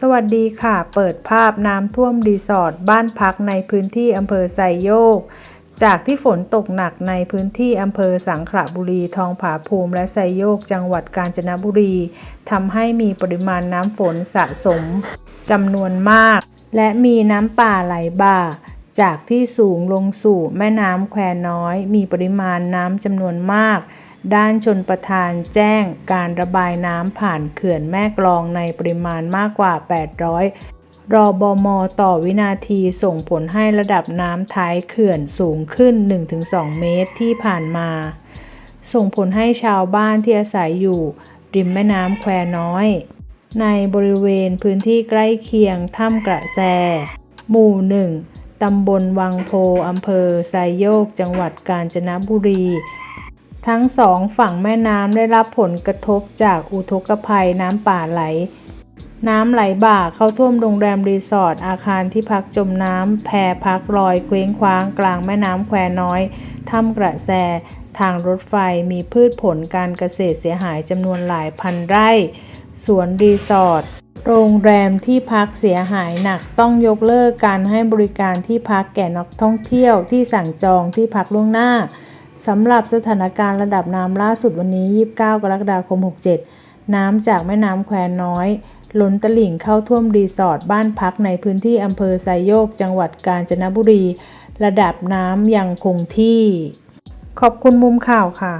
สวัสดีค่ะ เปิดภาพน้ำท่วมรีสอร์ทบ้านพักในพื้นที่อำเภอไซโยก จากที่ฝนตกหนักในพื้นที่อำเภอสังขละบุรี ทองผาภูมิ และไซโยก จังหวัดกาญจนบุรีทำให้มีปริมาณน้ำฝนสะสมจำนวนมาก และมีน้ำป่าไหลบ่า จากที่สูงลงสู่แม่น้ำแควน้อย มีปริมาณน้ำจำนวนมาก ด้านชนประทานแจ้งการระบายน้ำผ่านเขื่อนแม่กลองในปริมาณมากกว่า 800 รอบมต่อวินาทีส่งผลให้ระดับน้ำท้ายเขื่อนสูงขึ้น 1-2 เมตรที่ผ่านมา ส่งผลให้ชาวบ้านที่อาศัยอยู่ ริมแม่น้ำแควน้อย ในบริเวณพื้นที่ใกล้เคียงถ้ำกระแสหมู่หนึ่งตำบลวังโพอำเภอไซโยก จังหวัดกาญจนบุรี ทั้งสองฝั่งแม่น้ำได้รับผลกระทบจากอุทกภัยน้ำป่าไหล น้ำไหลบ่าเข้าท่วมโรงแรมรีสอร์ทอาคารที่พักจมน้ำแพพักลอยเคว้งคว้างกลางแม่น้ำแควน้อยถ้ำกระแสทางรถไฟมีพืชผลการเกษตรเสียหายจำนวนหลายพันไร่ สวนรีสอร์ทโรงแรมที่พักเสียหายหนักต้องยกเลิกการให้บริการที่พักแก่นักท่องเที่ยวที่สั่งจองที่พักล่วงหน้า สำหรับสถานการณ์ระดับน้ำล่าสุดวันนี้ 29 กรกฎาคม 67 น้ำจากแม่น้ำแควน้อย ล้นตลิ่งเข้าท่วมรีสอร์ทบ้านพักในพื้นที่อำเภอไซโยก จังหวัดกาญจนบุรี ระดับน้ำยังคงที่ ขอบคุณมุมข่าวค่ะ